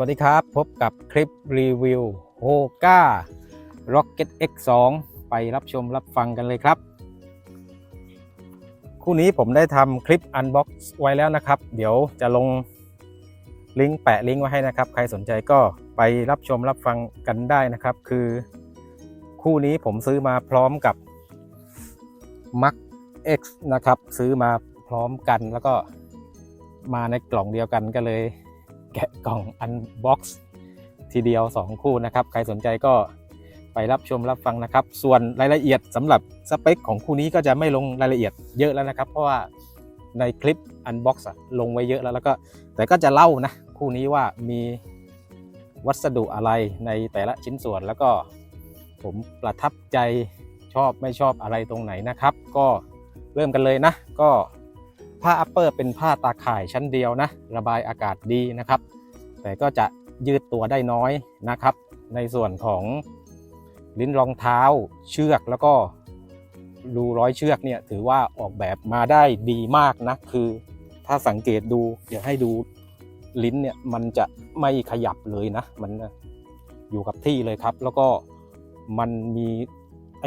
สวัสดีครับ พบกับคลิปรีวิว h o g a Rocket X2 ไปรับชมรับฟังกันเลยครับ คู่นี้ผมได้ทำคลิป Unbox ไว้แล้วนะครับ เดี๋ยวจะลงลิงก์แปะลิงก์ไว้ให้นะครับ ใครสนใจก็ไปรับชมรับฟังกันได้นะครับ คือคู่นี้ผมซื้อมาพร้อมกับ Mac X นะครับ ซื้อมาพร้อมกันแล้วก็มาในกล่องเดียวกันก็เลย กะกล่องอันบ็อกซ์ทีเดียว 2 คู่นะครับ ใครสนใจก็ไปรับชมรับฟังนะครับ ส่วนรายละเอียดสำหรับสเปคของคู่นี้ก็จะไม่ลงรายละเอียดเยอะแล้วนะครับ เพราะว่าในคลิปอันบ็อกซ์ลงไว้เยอะแล้วแล้วก็แต่ก็จะเล่านะคู่นี้ว่ามีวัสดุอะไรในแต่ละชิ้นส่วนแล้วก็ผมประทับใจชอบไม่ชอบอะไรตรงไหนนะครับ ก็เริ่มกันเลยนะ ก็ผ้าอัปเปอร์เป็นผ้าตาข่ายชั้นเดียวนะ ระบายอากาศดีนะครับ แต่ก็จะยืดตัวได้น้อยนะครับ ในส่วนของลิ้นรองเท้าเชือกแล้วก็รูร้อยเชือกเนี่ยถือว่าออกแบบมาได้ดีมากนะคือถ้าสังเกตดูเดี๋ยวให้ดูลิ้นเนี่ยมันจะไม่ขยับเลยนะ มันอยู่กับที่เลยครับ แล้วก็มันมีไอ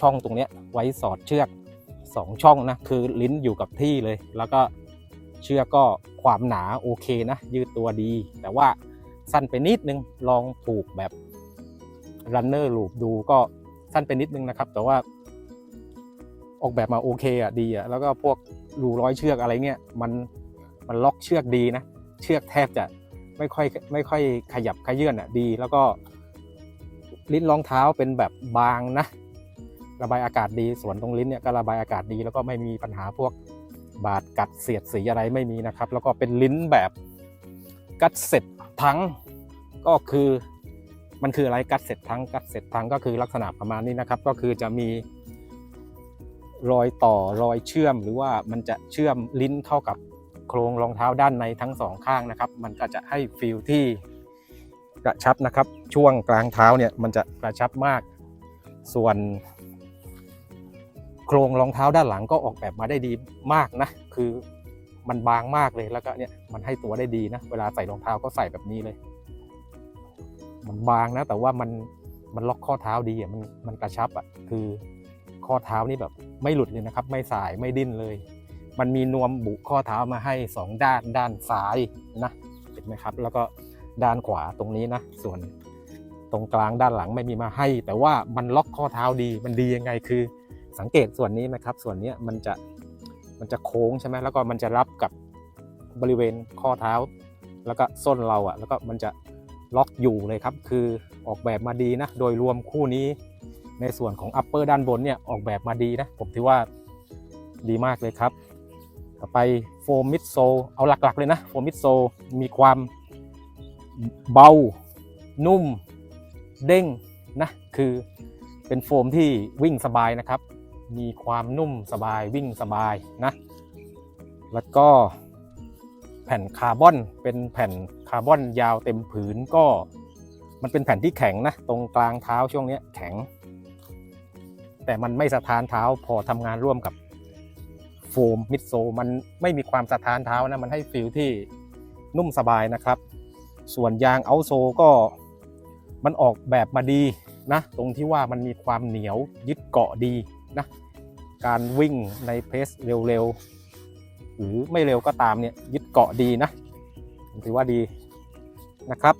ช่องตรงเนี้ยไว้สอดเชือกสองช่องนะคือลิ้นอยู่กับที่เลย แล้วก็ เชือกก็ความหนาโอเคนะ ยืดตัวดี แต่ว่าสั้นไปนิดนึงลองผูกแบบรันเนอร์ลูปดูก็สั้นไปนิดนึงนะครับ แต่ว่า ออกแบบมาโอเคอะดีอะแล้วก็พวกรูร้อยเชือกอะไรเงี้ยมันมันล็อกเชือกดีนะ เชือกแทบจะไม่ค่อยไม่ค่อยขยับขยื่นอะดี แล้วก็ลิ้นรองเท้าเป็นแบบบางนะ ระบายอากาศดีส่วนตรงลิ้นเนี่ยก็ระบายอากาศดี แล้วก็ไม่มีปัญหาพวก บาดกัดเสียดสีอะไรไม่มีนะครับ แล้วก็เป็นลิ้นแบบกัดเสร็จทั้งก็คือมันคืออะไรกัดเสร็จทั้งกัดเสร็จทั้งก็คือลักษณะประมาณนี้นะครับ ก็คือจะมีรอยต่อรอยเชื่อม หรือว่ามันจะเชื่อมลิ้นเข้ากับโครงรองเท้าด้านในทั้งสองข้างนะครับ มันก็จะให้ฟีลที่กระชับนะครับ ช่วงกลางเท้าเนี่ยมันจะกระชับมาก ส่วน โครงรองเท้าด้านหลังก็ออกแบบมาได้ดีมากนะ คือมันบางมากเลยแล้วก็เนี่ยมันให้ตัวได้ดีนะ เวลาใส่รองเท้าก็ใส่แบบนี้เลย มันบางนะ แต่ว่ามันมันล็อกข้อเท้าดีอะมันมันกระชับอะคือข้อเท้านี่แบบไม่หลุดเลยนะครับ ไม่สายไม่ดิ้นเลย มันมีนวมบุข้อเท้ามาให้สองด้านด้านซ้ายนะเห็นไหมครับ แล้วก็ด้านขวาตรงนี้นะ ส่วนตรงกลางด้านหลังไม่มีมาให้ แต่ว่ามันล็อกข้อเท้าดีมันดียังไงคือ สังเกตส่วนนี้ไหมครับ ส่วนนี้มันจะมันจะโค้งใช่ไหมแล้วก็มันจะรับกับบริเวณข้อเท้า แล้วก็ส้นเราอะ่ะ แล้วก็มันจะล็อกอยู่เลยครับ คือออกแบบมาดีนะ โดยรวมคู่นี้ในส่วนของอัปเปอร์ด้านบนเนี่ยออกแบบมาดีนะ ผมถือว่าดีมากเลยครับ ต่อไปโฟมมิดโซเอาหลักๆเลยนะโฟมมิดโซมีความเบา นุ่ม เด้งนะ คือเป็นโฟมที่วิ่งสบายนะครับ มีความนุ่มสบายวิ่งสบายนะแล้วก็แผ่นคาร์บอนเป็นแผ่นคาร์บอนยาวเต็มผืนก็มันเป็นแผ่นที่แข็งนะ ตรงกลางเท้าช่วงนี้แข็ง แต่มันไม่สะท้านเท้าพอทำงานร่วมกับโฟมมิดโซมันไม่มีความสะท้านเท้านะมันให้ฟีลที่นุ่มสบายนะครับ ส่วนยางเอาโซก็มันออกแบบมาดีนะ ตรงที่ว่ามันมีความเหนียวยึดเกาะดี นะการวิ่งในเพสเร็วๆ หรือไม่เร็วก็ตามเนี่ยยึดเกาะดีนะผมถือว่าดีนะครับ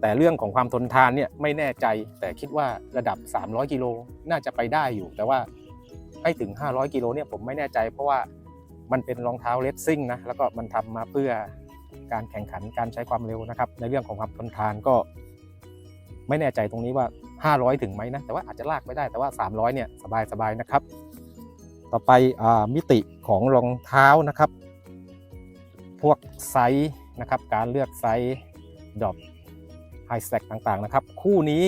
แต่เรื่องของความทนทานเนี่ยไม่แน่ใจแต่คิดว่าระดับ 300 กิโลน่าจะไปได้อยู่ แต่ว่าให้ถึง 500 กิโลเนี่ยผมไม่แน่ใจ เพราะว่ามันเป็นรองเท้าเลสซิ่งนะแล้วก็มันทำมาเพื่อการแข่งขันการใช้ความเร็วนะครับ ในเรื่องของความทนทานก็ไม่แน่ใจตรงนี้ว่า 500 ถึงไหมนะ แต่ว่าอาจจะลากไม่ได้แต่ว่า 300 เนี่ย สบายสบายนะครับ ต่อไปอมิติของรองเท้านะครับ พวกไซส์นะครับ การเลือกไซส์ดอปไฮสแต็กต่างๆนะครับ คู่นี้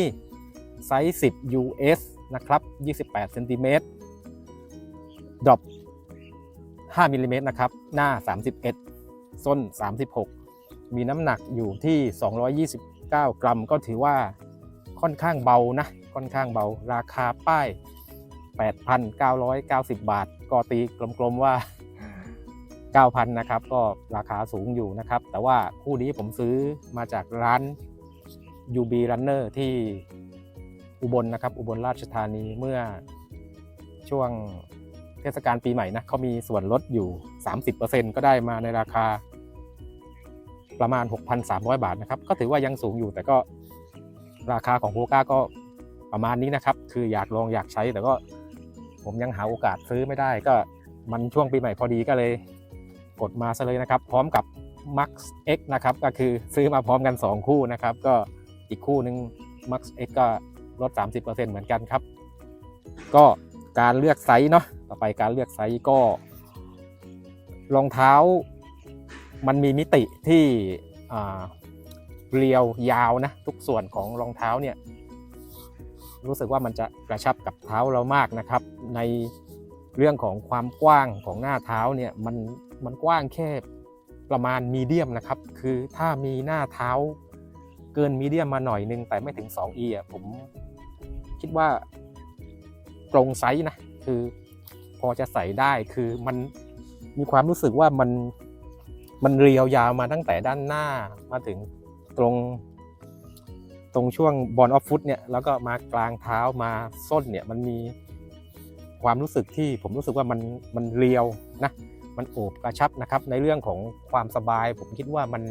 ไซส์ 10 US นะครับ 28เซนติเมตรดอป5มิลลิเมตรนะครับ หน้า 31ส้น 36 มีน้ำหนักอยู่ที่ 229 กรัม ก็ถือว่า ค่อนข้างเบานะ ค่อนข้างเบา ราคาป้าย 8,990 บาท ก็ตีกลมๆว่า 9,000 นะครับ ก็ราคาสูงอยู่นะครับ แต่ว่าคู่นี้ผมซื้อมาจากร้าน UB Runner ที่อุบลนะครับ อุบลราชธานีเมื่อช่วงเทศกาลปีใหม่นะเขามีส่วนลดอยู่ 30%ก็ได้มาในราคาประมาณ 6,300 บาทนะครับ ก็ถือว่ายังสูงอยู่แต่ก็ ราคาของโฮก้าก็ประมาณนี้นะครับ คืออยากลองอยากใช้แต่ก็ผมยังหาโอกาสซื้อไม่ได้ ก็มันช่วงปีใหม่พอดีก็เลยกดมาซะเลยนะครับ พร้อมกับ Max X นะครับก็คือซื้อมาพร้อมกัน 2 คู่นะครับ ก็อีกคู่หนึ่ง Max X ก็ลด 30%เหมือนกันครับ ก็การเลือกไซส์เนาะต่อไปการเลือกไซส์ก็ รองเท้ามันมีมิติที่อ่า เรียวยาวนะทุกส่วนของรองเท้าเนี่ยรู้สึกว่ามันจะกระชับกับเท้าเรามากนะครับ ในเรื่องของความกว้างของหน้าเท้าเนี่ยมันมันกว้างแค่ประมาณมีเดียมนะครับ คือถ้ามีหน้าเท้าเกินมีเดียมมาหน่อยนึง แต่ไม่ถึง 2e อะผมคิดว่าตรงไซส์นะคือพอจะใส่ได้คือมันมีความรู้สึกว่ามันมันเรียวยาวมาตั้งแต่ด้านหน้ามาถึง ตรง ตรงช่วงบอลออฟฟุตเนี่ยแล้วก็มากลางเท้ามาส้นเนี่ยมันมีความรู้สึกที่ผมรู้สึกว่ามันมันเรียวนะมันโอบกระชับนะครับ ในเรื่องของความสบาย ผมคิดว่ามัน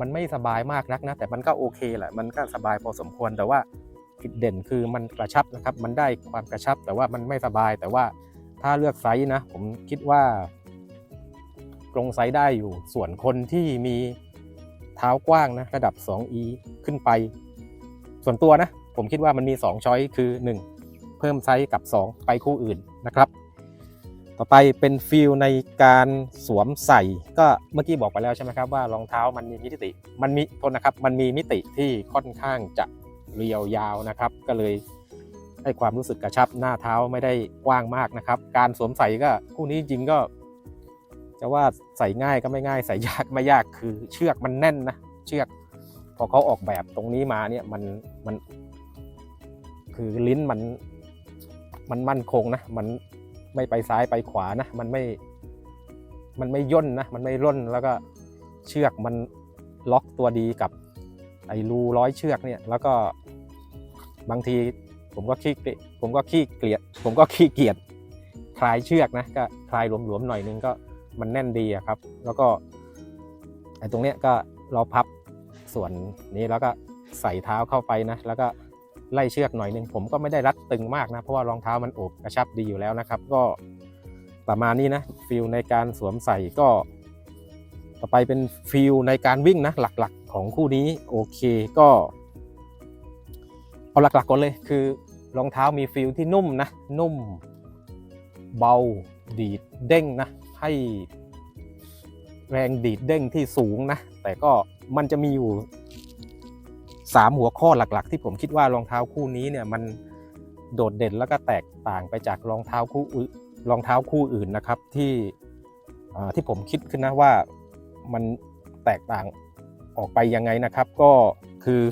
มันไม่สบายมากนักนะ แต่มันก็โอเคแหละมันก็สบายพอสมควรแต่ว่าจุดเด่นคือมันกระชับนะครับ มันได้ความกระชับแต่ว่ามันไม่สบาย แต่ว่าถ้าเลือกไซส์นะ ผมคิดว่าตรงไซส์ได้อยู่ส่วนคนที่มี เท้ากว้างนะระดับ 2e ขึ้นไป ส่วนตัวนะ ผมคิดว่ามันมี 2 ช้อยคือ 1 เพิ่มไซส์กับ 2 ไปคู่อื่นนะครับ ต่อไปเป็นฟิลในการสวมใส่ ก็เมื่อกี้บอกไปแล้วใช่ไหมครับว่ารองเท้ามันมีมิติ มันมีโทษนะครับ มันมีมิติที่ค่อนข้างจะเรียวยาวนะครับ ก็เลยให้ความรู้สึกกระชับหน้าเท้าไม่ได้กว้างมากนะครับ การสวมใส่ก็คู่นี้จริงก็ จะว่าใส่ง่ายก็ไม่ง่ายใส่ยากไม่ยากคือเชือกมันแน่นนะเชือก พอเขาออกแบบตรงนี้มาเนี่ยมันมัน คือลิ้นมันมันมั่นคงนะมันไม่ไปซ้ายไปขวานะมันไม่มันไม่ย่นนะมันไม่ร่นแล้วก็เชือกมันล็อกตัวดีกับไอ้รูร้อยเชือกเนี่ยแล้วก็บางทีผมก็ขี้เกียจผมก็ขี้เกลียจผมก็ขี้เกียจคลายเชือกนะก็คลายหลวมๆหน่อยนึงก็ มันแน่นดีครับ แล้วก็ไอ้ตรงเนี้ยก็เราพับส่วนนี้แล้วก็ใส่เท้าเข้าไปนะ แล้วก็ไล่เชือกหน่อยนึงผมก็ไม่ได้รัดตึงมากนะ เพราะว่ารองเท้ามันโอบกระชับดีอยู่แล้วนะครับ ก็ประมาณนี้นะฟิลในการสวมใส่ก็ ต่อไปเป็นฟิลในการวิ่งนะ หลักๆของคู่นี้โอเคก็ เอาหลักๆก่อนเลยคือรองเท้ามีฟิลที่นุ่มนะ นุ่ม เบาดีดเด้งนะ ให้แรงดีดเด้งที่สูงนะ แต่ก็มันจะมีอยู่สามหัวข้อหลักๆ ที่ผมคิดว่ารองเท้าคู่นี้เนี่ยมันโดดเด่นแล้วก็แตกต่างไปจากรองเท้าคู่รองเท้าคู่อื่นนะครับที่ที่ผมคิดขึ้นนะว่ามันแตกต่างออกไปยังไงนะครับ ก็คือ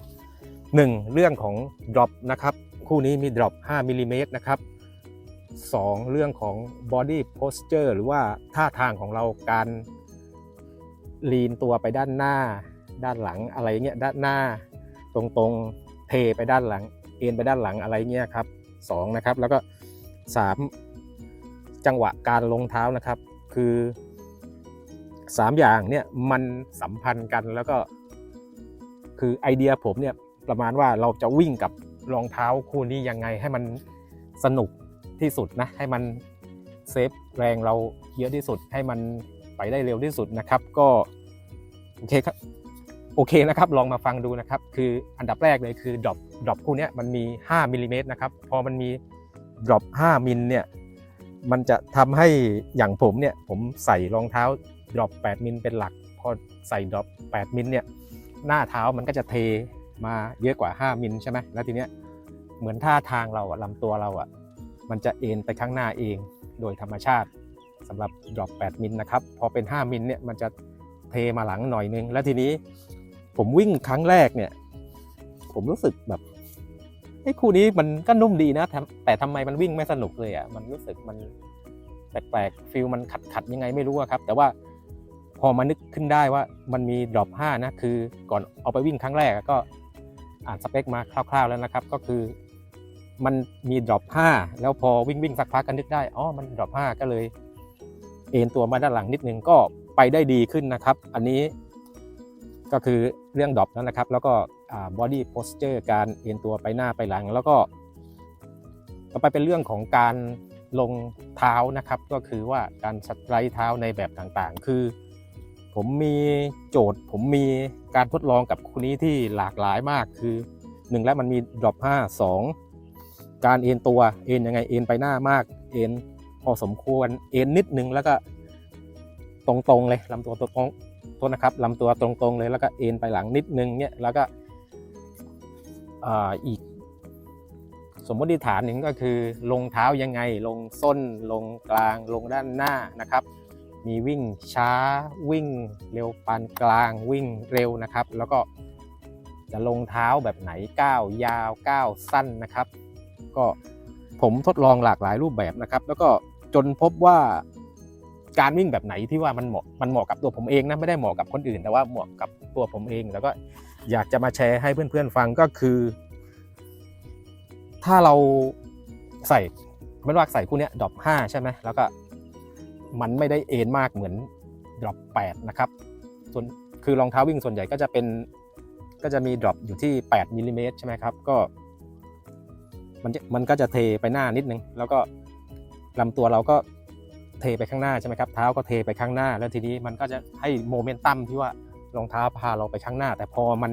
1 เรื่องของ drop นะครับ คู่นี้มี drop 5มิลลิเมตรนะครับ 2 เรื่องของ body posture หรือว่าท่าทางของเราการลีนตัวไปด้านหน้า ด้านหลังอะไรเงี้ยด้านหน้า ตรงๆเทไปด้านหลัง เอ็นไปด้านหลังอะไรเงี้ยครับสองนะครับแล้วก็ 3 จังหวะการลงเท้านะครับคือ 3 อย่างเนี่ยมันสัมพันธ์กันแล้วก็คือไอเดียผมเนี่ยประมาณว่าเราจะวิ่งกับรองเท้าคู่นี้ยังไงให้มันสนุก ที่สุดนะให้มันเซฟแรงเราเยอะที่สุดให้มันไปได้เร็วที่สุดนะครับ ก็โอเคครับโอเคนะครับลองมาฟังดูนะครับ คืออันดับแรกเลยคือดรอปดรอปคู่นี้มันมี 5มิลลิเมตรนะครับ พอมันมีดรอป5มิลเนี่ยมันจะทำให้อย่างผมเนี่ยผมใส่รองเท้าดรอป8มิลเป็นหลัก พอใส่ดรอป8มิลเนี่ยหน้าเท้ามันก็จะเทมาเยอะกว่า 5มิลใช่ไหมแล้วทีเนี้ยเหมือนท่าทางเราอะลำตัวเราอะ มันจะเอ็นไปข้างหน้าเองโดยธรรมชาติสำหรับดรอป8มิลนะครับ พอเป็น 5 มิลเนี่ยมันจะเทมาหลังหน่อยนึง แล้วทีนี้ผมวิ่งครั้งแรกเนี่ย ผมรู้สึกแบบไอ้คู่นี้มันก็นุ่มดีนะ แต่แต่ทำไมมันวิ่งไม่สนุกเลยอะมันรู้สึกมันแปลกๆฟิลมันขัดขัดๆยังไงไม่รู้ครับ แต่ว่าพอมานึกขึ้นได้ว่ามันมีดรอป5นะคือก่อนเอาไปวิ่งครั้งแรกก็อ่านสเปคมาคร่าวๆแล้วนะครับ ก็คือ มันมีดรอป5แล้วพอวิ่งวิ่งสักพักก็นึกได้อ๋อมันดรอป5ก็เลย เอ็นตัวมาด้านหลังนิดนึงก็ไปได้ดีขึ้นนะครับ อันนี้ก็คือเรื่องดรอปแล้วนะครับ แล้วก็บอดี้โพสเจอร์การเอ็นตัวไปหน้าไปหลัง แล้วก็ต่อไปเป็นเรื่องของการลงเท้านะครับ ก็คือว่าการสไลด์เท้าในแบบต่างๆ คือ ผมมีโจทย์ ผมมีการทดลองกับคู่นี้ที่หลากหลายมากคือหนึ่งแล้วมันมีดรอป5 2 การเอ็นตัวเอ็นยังไงเอ็นไปหน้ามากเอ็นพอสมควรเอ็นนิดนึงแล้วก็ตรงๆเลยลำตัวตรงๆโทษนะครับลำตัวตรงๆเลยแล้วก็เอ็นไปหลังนิดนึงเนี่ยแล้วก็อีก สมมติฐานหนึ่งก็คือลงเท้ายังไงลงส้นลงกลางลงด้านหน้านะครับ มีวิ่งช้าวิ่งเร็วปานกลางวิ่งเร็วนะครับ แล้วก็จะลงเท้าแบบไหนก้าวยาวก้าวสั้นนะครับ ก็ผมทดลองหลากหลายรูปแบบนะครับ แล้วก็จนพบว่าการวิ่งแบบไหนที่ว่ามันเหมาะมันเหมาะกับตัวผมเองนะไม่ได้เหมาะกับคนอื่น แต่ว่าเหมาะกับตัวผมเอง แล้วก็อยากจะมาแชร์ให้เพื่อนๆฟังก็คือ ถ้าเราใส่ไม่ว่าใส่คู่นี้ดรอป5ใช่ไหมแล้วก็มันไม่ได้เอ็นมากเหมือนดรอป8นะครับส่วนคือรองเท้าวิ่งส่วนใหญ่ก็จะเป็นก็จะมีดรอปอยู่ที่ 8มิลลิเมตรใช่ไหมครับก็ มันมันก็จะเทไปหน้านิดนึง แล้วก็ลำตัวเราก็เทไปข้างหน้าใช่ไหมครับเท้าก็เทไปข้างหน้า แล้วทีนี้มันก็จะให้โมเมนตัมที่ว่ารองเท้าพาเราไปข้างหน้า แต่พอมัน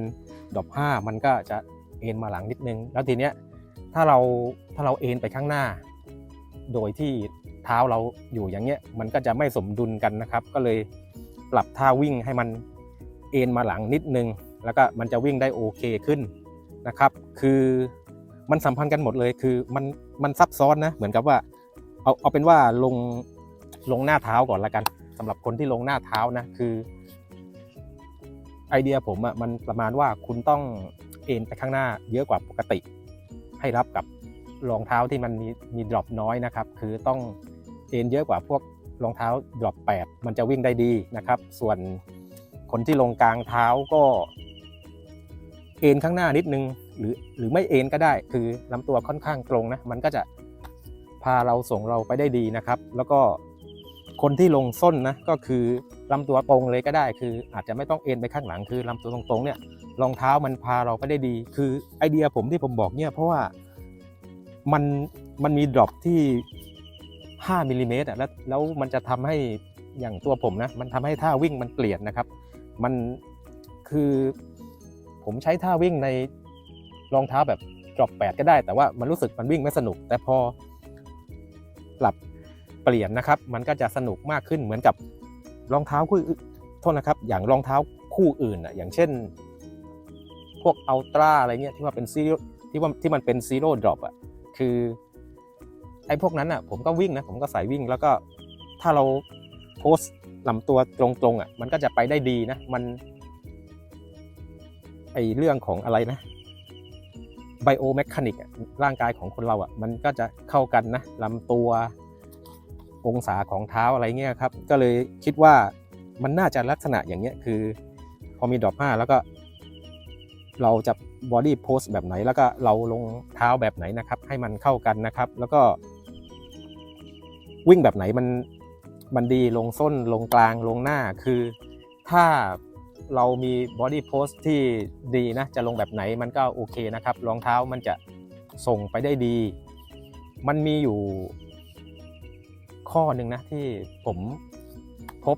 ดอปห้ามันก็จะเอ็นมาหลังนิดนึง แล้วทีเนี้ยถ้าเราถ้าเราเอ็นไปข้างหน้า โดยที่เท้าเราอยู่อย่างเงี้ยมันก็จะไม่สมดุลกันนะครับ ก็เลยปรับท่าวิ่งให้มันเอ็นมาหลังนิดนึง แล้วก็มันจะวิ่งได้โอเคขึ้นนะครับ คือ มันสัมพันธ์กันหมดเลยคือมันมันซับซ้อนนะเหมือนกับว่าเอาเอาเป็นว่าลงลงหน้าเท้าก่อนละกันสำหรับคนที่ลงหน้าเท้านะคือไอเดียผมอะ่ะมันประมาณว่าคุณต้องเอ็นไปข้างหน้าเยอะกว่าปกติ ให้รับกับรองเท้าที่มันมีมีดรอปน้อยนะครับ คือต้องเอ็นเยอะกว่าพวกรองเท้าดรอป8มันจะวิ่งได้ดีนะครับ ส่วนคนที่ลงกลางเท้าก็ เอ็นข้างหน้านิดนึง หรือหรือไม่เอ็นก็ได้ คือลำตัวค่อนข้างตรงนะ มันก็จะพาเราส่งเราไปได้ดีนะครับ แล้วก็คนที่ลงส้นนะก็คือลำตัวตรงเลยก็ได้ คืออาจจะไม่ต้องเอ็นไปข้างหลังคือลำตัวตรงๆเนี่ยรองเท้ามันพาเราไปได้ดี คือไอเดียผมที่ผมบอกเนี่ยเพราะว่ามันมันมีดรอปที่ 5มิลลิเมตรอะแล้วแล้วมันจะทำให้อย่างตัวผมนะมันทำให้ท่าวิ่งมันเปลี่ยนนะครับ มันคือ ผมใช้ท่าวิ่งในรองเท้าแบบดรอป8ก็ได้ แต่ว่ามันรู้สึกมันวิ่งไม่สนุก แต่พอปรับเปลี่ยนนะครับ มันก็จะสนุกมากขึ้นเหมือนกับรองเท้าคู่อื่นโทษนะครับ อย่างรองเท้าคู่อื่นอะอย่างเช่น พวกอัลตร้าอะไรเงี้ยที่ว่าเป็นซีโร่ที่ว่าที่มันเป็นซีโร่ดรอปอะคือไอ้พวกนั้นอะผมก็วิ่งนะผมก็ใส่วิ่งแล้วก็ถ้าเราโพสต์ลำตัวตรงๆอะมันก็จะไปได้ดีนะมัน ไอเรื่องของอะไรนะไบโอแมคานิกร่างกายของคนเราอะมันก็จะเข้ากันนะลำตัวองศาของเท้าอะไรเงี้ยครับ ก็เลยคิดว่ามันน่าจะลักษณะอย่างเงี้ยคือ พอมีดรอปห้าแล้วก็ เราจะบอดี้โพสแบบไหน แล้วก็เราลงเท้าแบบไหนนะครับ ให้มันเข้ากันนะครับ แล้วก็ วิ่งแบบไหนมันมันดีลงส้นลงกลางลงหน้าคือถ้า เรามีบอดี้โพสที่ดีนะ จะลงแบบไหนมันก็โอเคนะครับ รองเท้ามันจะส่งไปได้ดี มันมีอยู่ข้อหนึ่งนะที่ผมพบ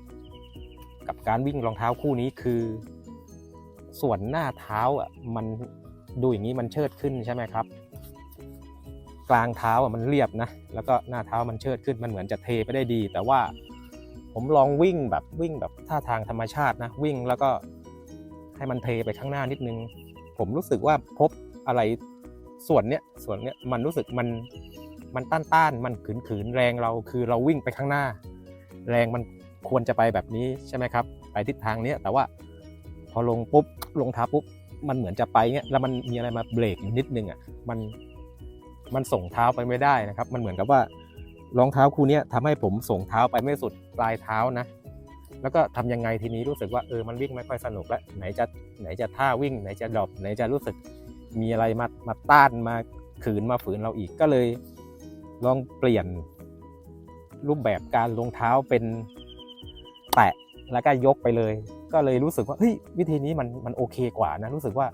กับการวิ่งรองเท้าคู่นี้คือ ส่วนหน้าเท้าอะมันดูอย่างนี้มันเชิดขึ้นใช่ไหมครับ กลางเท้าอะมันเรียบนะ แล้วก็หน้าเท้ามันเชิดขึ้นมันเหมือนจะเทไปได้ดี แต่ว่า ผมลองวิ่งแบบวิ่งแบบท่าทางธรรมชาตินะวิ่งแล้วก็ให้มันเทไปข้างหน้านิดนึง ผมรู้สึกว่าพบอะไรส่วนเนี้ยส่วนเนี้ยมันรู้สึกมันมันต้านต้านมันขืนขืนแรงเราคือเราวิ่งไปข้างหน้า แรงมันควรจะไปแบบนี้ใช่ไหมครับ ไปทิศทางเนี้ยแต่ว่าพอลงปุ๊บลงท้าปุ๊บมันเหมือนจะไปเงี้ยแล้วมันมีอะไรมาเบรกอยู่นิดนึงอะมันมันส่งเท้าไปไม่ได้นะครับ มันเหมือนกับว่า รองเท้าคู่นี้ยทำให้ผมส่งเท้าไปไม่สุดปลายเท้านะ แล้วก็ทำยังไงทีนี้รู้สึกว่าเออมันวิ่งไม่ค่อยสนุกแล้วไหนจะไหนจะท่าวิ่ง ไหนจะดรอปไหนจะรู้สึกมีอะไรมามาต้านมาขืนมาฝืนเราอีกก็เลย ลองเปลี่ยนรูปแบบการลงเท้าเป็นแตะแล้วก็ยกไปเลย ก็เลยรู้สึกว่าเฮ้ยวิธีนี้มันมันโอเคกว่านะรู้สึกว่า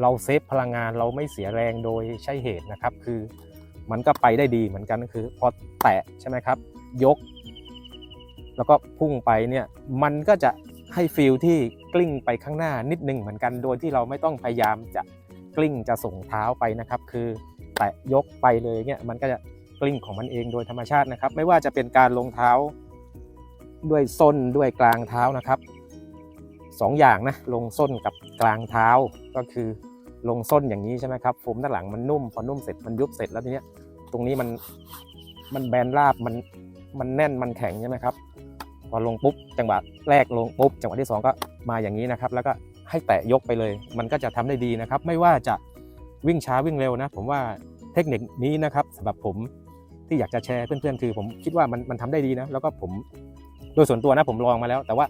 เราเซฟพลังงานเราไม่เสียแรงโดยใช่เหตุนะครับ คือ มันก็ไปได้ดีเหมือนกันคือ พอแตะใช่ไหมครับ ยก แล้วก็พุ่งไปเนี่ยมันก็จะให้ฟีลที่กลิ้งไปข้างหน้านิดนึงเหมือนกัน โดยที่เราไม่ต้องพยายามจะกลิ้งจะส่งเท้าไปนะครับ คือแตะยกไปเลยเนี่ยมันก็จะกลิ้งของมันเองโดยธรรมชาตินะครับ ไม่ว่าจะเป็นการลงเท้า ด้วยส้นด้วยกลางเท้านะครับสองอย่างนะลงส้นกับกลางเท้าก็คือ ลงส้นอย่างนี้ใช่ไหมครับโฟมด้านหลังมันนุ่มพอนุ่มเสร็จมันยุบเสร็จแล้วทีเนี้ยตรงนี้มันมันแบนราบมันมันแน่นมันแข็งใช่ไหมครับพอลงปุ๊บจังหวะแรกลงปุ๊บจังหวะที่สองก็มาอย่างนี้นะครับ แล้วก็ให้แตะยกไปเลย มันก็จะทำได้ดีนะครับ ไม่ว่าจะวิ่งช้าวิ่งเร็วนะ ผมว่าเทคนิคนี้นะครับสำหรับผมที่อยากจะแชร์เพื่อนๆคือ ผมคิดว่ามันมันทำได้ดีนะ แล้วก็ผมโดยส่วนตัวนะผมลองมาแล้ว แต่ว่า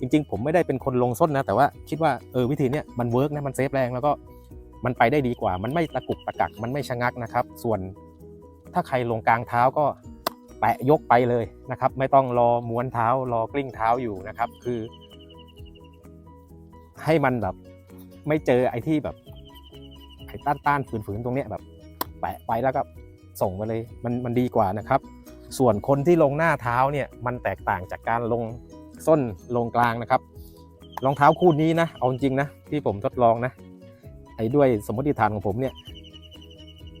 จริง ๆ ผมไม่ได้เป็นคนลงส้นนะ แต่ว่าคิดว่าเออวิธีเนี้ยมันเวิร์กนะมันเซฟแรงแล้วก็ มันไปได้ดีกว่า มันไม่ตะกุกตะกัก มันไม่ชะงักนะครับ ส่วนถ้าใครลงกลางเท้าก็แปะยกไปเลยนะครับ ไม่ต้องรอม้วนเท้ารอกลิ้งเท้าอยู่นะครับ คือ ให้มันแบบไม่เจอไอ้ที่แบบไอ้ต้านต้านฝืนๆตรงเนี้ยแบบแปะไปแล้วก็ส่งมาเลยมันมันดีกว่านะครับ ส่วนคนที่ลงหน้าเท้าเนี่ยมันแตกต่างจากการลงส้นลงกลางนะครับรองเท้าคู่นี้นะเอาจริงนะที่ผมทดลองนะ ไอ้ด้วยสมมติฐานของผมเนี่ย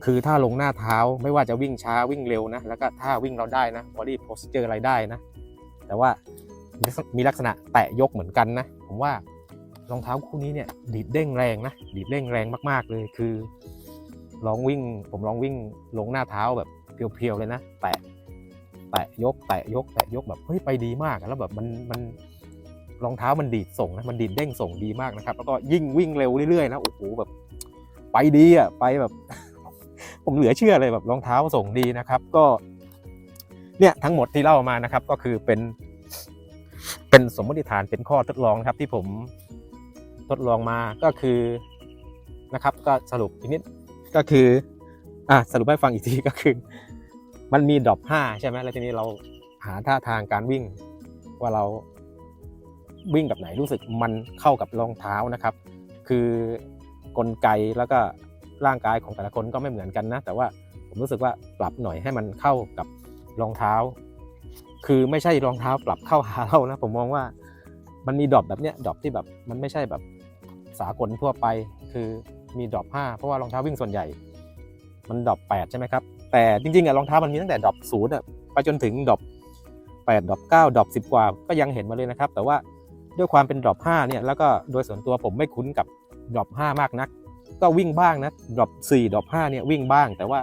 คือถ้าลงหน้าเท้าไม่ว่าจะวิ่งช้าวิ่งเร็วนะแล้วก็ถ้าวิ่งเราได้นะ body posture อะไรได้นะ แต่ว่ามีลักษณะแตะยกเหมือนกันนะ ผมว่ารองเท้าคู่นี้เนี่ยดีดเด้งแรงนะดีดเด้งแรงมากๆเลยคือลองวิ่ง ผมลองวิ่งลงหน้าเท้าแบบเพียวๆเลยนะ แตะแตะยกแตะยกแตะยกแบบเฮ้ยไปดีมากแล้วแบบมันมัน รองเท้ามันดีดส่งนะมันดีดเด้งส่งดีมากนะครับ แล้วก็ยิ่งวิ่งเร็วเรื่อยๆนะโอ้โหแบบ ไปดีอะไปแบบ ผมเหลือเชื่อเลยแบบรองเท้าส่งดีนะครับ ก็ เนี่ยทั้งหมดที่เล่ามานะครับ ก็คือเป็น เป็นสมมติฐานเป็นข้อทดลองครับ ที่ผมทดลองมาก็คือนะครับ ก็สรุปอีกนิดก็คืออะสรุปให้ฟังอีกทีก็คือ มันมีดรอป5ใช่ไหมแล้วทีนี้เราหาท่าทางการวิ่งว่าเรา วิ่งแบบไหนรู้สึกมันเข้ากับรองเท้านะครับ คือกลไกแล้วก็ร่างกายของแต่ละคนก็ไม่เหมือนกันนะ แต่ว่าผมรู้สึกว่าปรับหน่อยให้มันเข้ากับรองเท้า คือไม่ใช่รองเท้าปรับเข้าหาเรานะผมมองว่ามันมีดรอปแบบเนี้ยดรอปที่แบบมันไม่ใช่แบบสากลทั่วไป คือมีดรอป5เพราะว่ารองเท้าวิ่งส่วนใหญ่ มันดรอป8ใช่ไหมครับแต่จริงๆอะรองเท้ามันมีตั้งแต่ดรอปศูนย์อะไปจนถึงดรอป8ดรอป9ดรอป10 กว่าก็ยังเห็นมาเลยนะครับ แต่ว่า ด้วยความเป็นดรอป5เนี่ยแล้วก็โดยส่วนตัวผมไม่คุ้นกับดรอป5มากนัก ก็วิ่งบ้างนะดรอป4ดรอป5เนี่ยวิ่งบ้าง แต่ว่า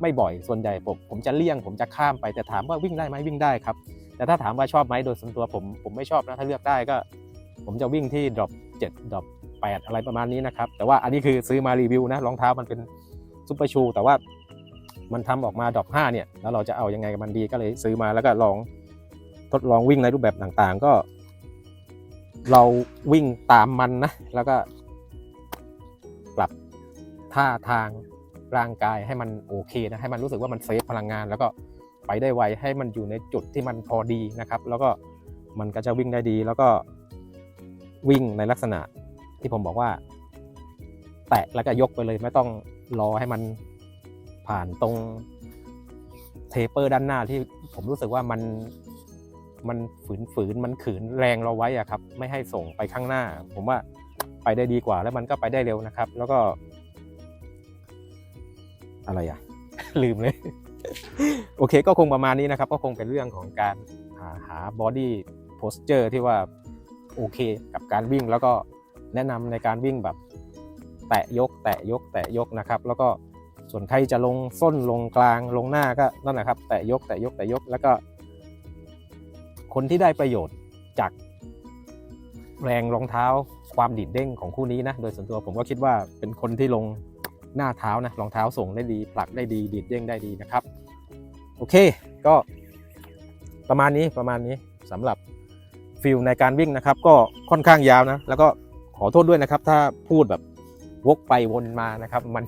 ไม่บ่อยส่วนใหญ่ผมผมจะเลี่ยง ผมจะข้ามไปแต่ถามว่าวิ่งได้ไหมวิ่งได้ครับ แต่ถ้าถามว่าชอบไหมโดยส่วนตัวผมผมไม่ชอบนะถ้าเลือกได้ก็ ผมจะวิ่งที่ดรอป7ดรอป8อะไรประมาณนี้นะครับแต่ว่าอันนี้คือซื้อมารีวิวนะรองเท้ามันเป็นซุปเปอร์ชูแต่ว่ามันทำออกมาดรอป5เนี่ยแล้วเราจะเอายังไงกับมันดีก็เลยซื้อมาแล้วก็ลองทดลองวิ่งในรูปแบบต่างๆ ก็ เราวิ่งตามมันนะ แล้วก็ปรับท่าทางร่างกายให้มันโอเคนะ ให้มันรู้สึกว่ามันเซฟพลังงาน แล้วก็ไปได้ไวให้มันอยู่ในจุดที่มันพอดีนะครับ แล้วก็มันก็จะวิ่งได้ดี แล้วก็วิ่งในลักษณะที่ผมบอกว่า แตะแล้วก็ยกไปเลยไม่ต้องรอให้มันผ่านตรงเทเปอร์ด้านหน้าที่ผมรู้สึกว่ามัน มันฝืนฝืนมันขืนแรงเราไว้อะครับ ไม่ให้ส่งไปข้างหน้า ผมว่าไปได้ดีกว่าแล้วมันก็ไปได้เร็วนะครับ แล้วก็ อะไรอะลืมเลย โอเค ก็คงประมาณนี้นะครับ ก็คงเป็นเรื่องของการหาหา body posture ที่ว่าโอเคกับการวิ่งแล้วก็แนะนำในการวิ่งแบบ แตะยก แตะยก แตะยกนะครับ แล้วก็ส่วนใครจะลงส้นลงกลางลงหน้าก็นั่นแหละครับ แตะยก แตะยก แตะยกแล้วก็ คนที่ได้ประโยชน์จากแรงรองเท้าความดีดเด้งของคู่นี้นะ โดยส่วนตัวผมก็คิดว่าเป็นคนที่ลงหน้าเท้านะรองเท้าส่งได้ดี ผลักได้ดีดีดเด้งได้ดีนะครับ โอเคก็ประมาณนี้ประมาณนี้สำหรับฟิลในการวิ่งนะครับ ก็ค่อนข้างยาวนะ แล้วก็ขอโทษด้วยนะครับ ถ้าพูดแบบวกไปวนมานะครับ มัน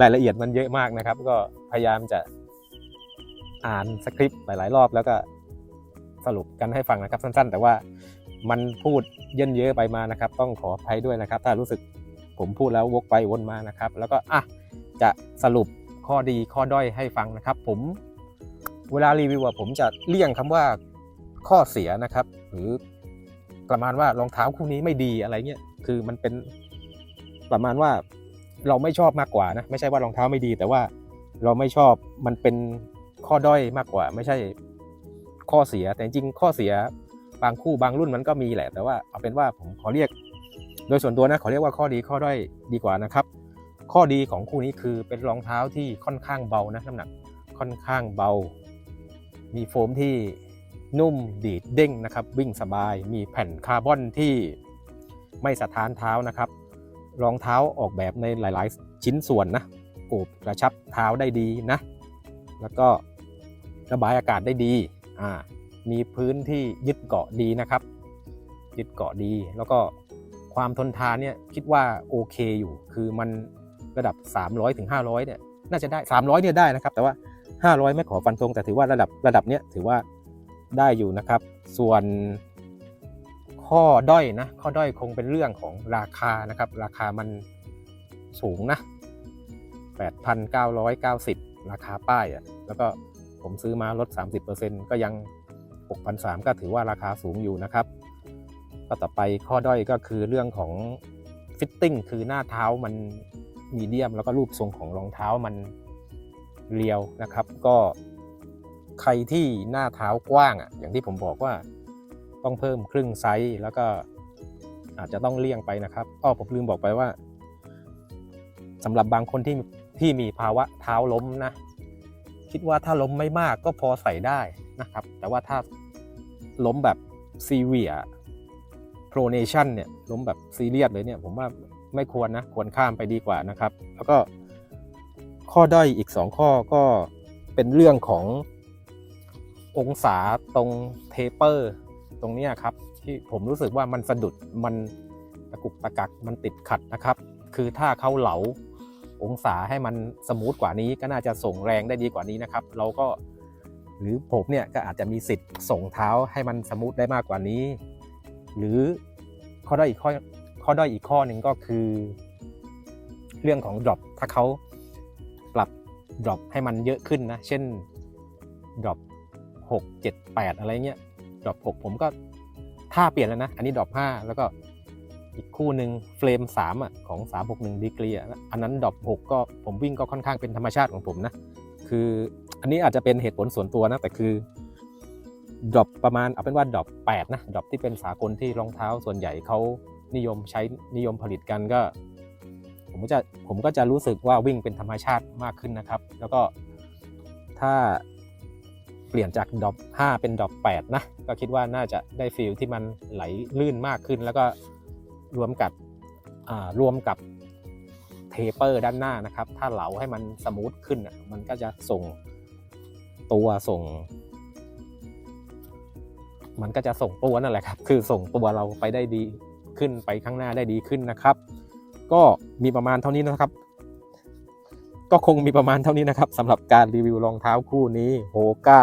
รายละเอียดมันเยอะมากนะครับ ก็พยายามจะอ่านสคริปต์หลาย ๆ รอบแล้วก็ สรุปกันให้ฟังนะครับสั้น ๆ แต่ว่ามันพูดเยินเยอะไปมานะครับ ต้องขออภัยด้วยนะครับ ถ้ารู้สึกผมพูดแล้ววกไปวนมานะครับ แล้วก็อะจะสรุปข้อดีข้อด้อยให้ฟังนะครับ ผมเวลารีวิวผมจะเลี่ยงคำว่าข้อเสียนะครับ หรือประมาณว่ารองเท้าคู่นี้ไม่ดีอะไรเงี้ยคือมันเป็นประมาณว่าเราไม่ชอบมากกว่านะไม่ใช่ว่ารองเท้าไม่ดี แต่ว่าเราไม่ชอบมันเป็นข้อด้อยมากกว่า ไม่ใช่ ข้อเสียแต่จริงข้อเสียบางคู่บางรุ่นมันก็มีแหละ แต่ว่าเอาเป็นว่าผมขอเรียก โดยส่วนตัวนะขอเรียกว่าข้อดีข้อด้อยดีกว่านะครับ ข้อดีของคู่นี้คือเป็นรองเท้าที่ค่อนข้างเบานะน้ำหนักค่อนข้างเบา มีโฟมที่นุ่มดีดเด้งนะครับ วิ่งสบายมีแผ่นคาร์บอนที่ไม่สะท้านเท้านะครับ รองเท้าออกแบบในหลายๆ ชิ้นส่วนนะโอบกระชับเท้าได้ดีนะ แล้วก็ระบายอากาศได้ดี มีพื้นที่ยึดเกาะดีนะครับ ยึดเกาะดี แล้วก็ความทนทานเนี่ยคิดว่าโอเคอยู่ คือมันระดับ 300ถึง500เนี่ยน่าจะได้ 300เนี่ยได้นะครับ แต่ว่า 500 ไม่ขอฟันธงแต่ถือว่าระดับระดับเนี้ยถือว่าได้อยู่นะครับ ส่วนข้อด้อยนะข้อด้อยคงเป็นเรื่องของราคานะครับ ราคามันสูงนะ 8,990 ราคาป้ายอะ่ะแล้วก็ ผมซื้อมาลด 30%ก็ยัง 6,300 ก็ถือว่าราคาสูงอยู่นะครับ ก็ต่อไปข้อด้อยก็คือเรื่องของฟิตติ้งคือหน้าเท้ามันมีเดียม แล้วก็รูปทรงของรองเท้ามันเรียวนะครับ ก็ใครที่หน้าเท้ากว้างอะอย่างที่ผมบอกว่าต้องเพิ่มครึ่งไซส์แล้วก็อาจจะต้องเลี่ยงไปนะครับอ้อผมลืมบอกไปว่าสำหรับบางคนที่ที่มีภาวะเท้าล้มนะ คิดว่าถ้าล้มไม่มากก็พอใส่ได้นะครับ แต่ว่าถ้าล้มแบบซีเวีย pronation เนี่ยล้มแบบซีเรียสเลยเนี่ยผมว่าไม่ควรนะควรข้ามไปดีกว่านะครับ แล้วก็ข้อด้อยอีก 2 ข้อก็เป็นเรื่องขององศาตรงเทเปอร์ตรงนี้ครับ ที่ผมรู้สึกว่ามันสะดุดมันตะกุกตะกักมันติดขัดนะครับ คือถ้าเขาเหลา องศาให้มันสมูทกว่านี้ก็น่าจะส่งแรงได้ดีกว่านี้นะครับ เราก็หรือผมเนี่ยก็อาจจะมีสิทธิ์ส่งเท้าให้มันสมูทได้มากกว่านี้ หรือข้อด้อยอีกข้อข้อด้อยอีกข้อหนึ่งก็คือ เรื่องของ drop ถ้าเขาปรับ drop ให้มันเยอะขึ้นนะ เช่น drop 6 7 8 อะไรเงี้ย drop 6ผมก็ท่าเปลี่ยนแล้วนะ อันนี้ drop 5แล้วก็ อีกคู่หนึ่งเฟรม3อะของ 361ดีกรีอะอันนั้น drop 6ก็ผมวิ่งก็ค่อนข้างเป็นธรรมชาติของผมนะ คืออันนี้อาจจะเป็นเหตุผลส่วนตัวนะ แต่คือดรอปประมาณเอาเป็นว่าดรอป8นะดรอปที่เป็นสากลที่รองเท้าส่วนใหญ่เขานิยมใช้นิยมผลิตกันก็ ผมก็จะผมก็จะรู้สึกว่าวิ่งเป็นธรรมชาติมากขึ้นนะครับ แล้วก็ถ้าเปลี่ยนจากดรอป5เป็นดรอป8นะก็คิดว่าน่าจะได้ฟีลที่มันไหลลื่นมากขึ้นแล้วก็ รวมกับรวมกับเทเปอร์ด้านหน้านะครับ ถ้าเหลาให้มันสมูทขึ้นมันก็จะส่งตัวส่ง มันก็จะส่งตัวนั่นแหละครับ คือส่งตัวเราไปได้ดีขึ้นไปข้างหน้าได้ดีขึ้นนะครับ ก็มีประมาณเท่านี้นะครับ ก็คงมีประมาณเท่านี้นะครับสำหรับการรีวิวรองเท้าคู่นี้ Hoka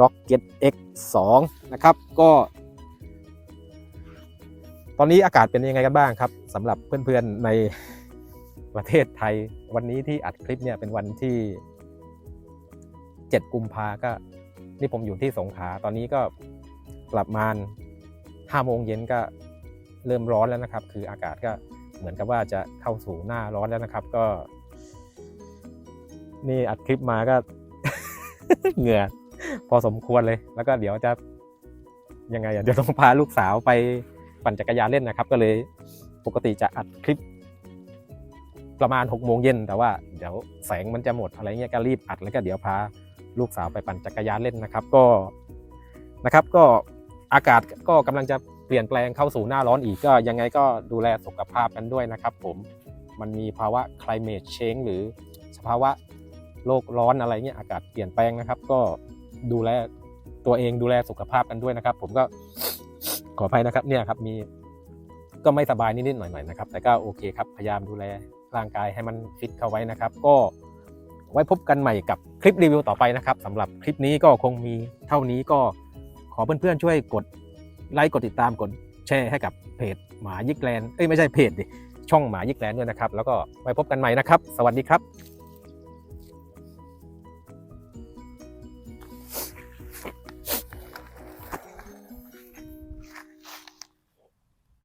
Rocket X 2 นะครับ ก็ อนนี้อากาศเป็นยังไงกันบ้างครับสำหรับเพื่อนๆในประเทศไทย วันนี้ที่อัดคลิปเนี่ยเป็นวันที่ 7 กุมภาก็ นี่ผมอยู่ที่สงขลาตอนนี้ก็ประมาณ5โมงเย็นก็เริ่มร้อนแล้วนะครับ คืออากาศก็เหมือนกับว่าจะเข้าสู่หน้าร้อนแล้วนะครับ ก็ นี่อัดคลิปมาก็เหงื่อพอสมควรเลย แล้วก็เดี๋ยวจะยังไงอะเดี๋ยวต้องพาลูกสาวไป ปั่นจักรยานเล่นนะครับ ก็เลยปกติจะอัดคลิปประมาณ6โมงเย็นแต่ว่าเดี๋ยวแสงมันจะหมดอะไรเงี้ยก็รีบอัดแล้วก็เดี๋ยวพาลูกสาวไปปั่นจักรยานเล่นนะครับ ก็นะครับก็อากาศก็กำลังจะเปลี่ยนแปลงเข้าสู่หน้าร้อนอีกก็ยังไงก็ดูแลสุขภาพกันด้วยนะครับ ผมมันมีภาวะ climate change หรือสภาวะโลกร้อนอะไรเงี้ยอากาศเปลี่ยนแปลงนะครับ ก็ดูแลตัวเองดูแลสุขภาพกันด้วยนะครับ ผมก็ ขออภัยนะครับเนี่ยครับมีก็ไม่สบายนิดๆหน่อยๆนะครับ แต่ก็โอเคครับพยายามดูแลร่างกายให้มันฟิตเข้าไว้นะครับ ก็ไว้พบกันใหม่กับคลิปรีวิวต่อไปนะครับสำหรับคลิปนี้ก็คงมีเท่านี้ก็ขอเพื่อนๆช่วยกดไลค์กดติดตามกดแชร์ให้กับเพจหมายิกแลนด์เอ้ยไม่ใช่เพจดิช่องหมายิกแลนด์ด้วยนะครับ แล้วก็ไว้พบกันใหม่นะครับ สวัสดีครับ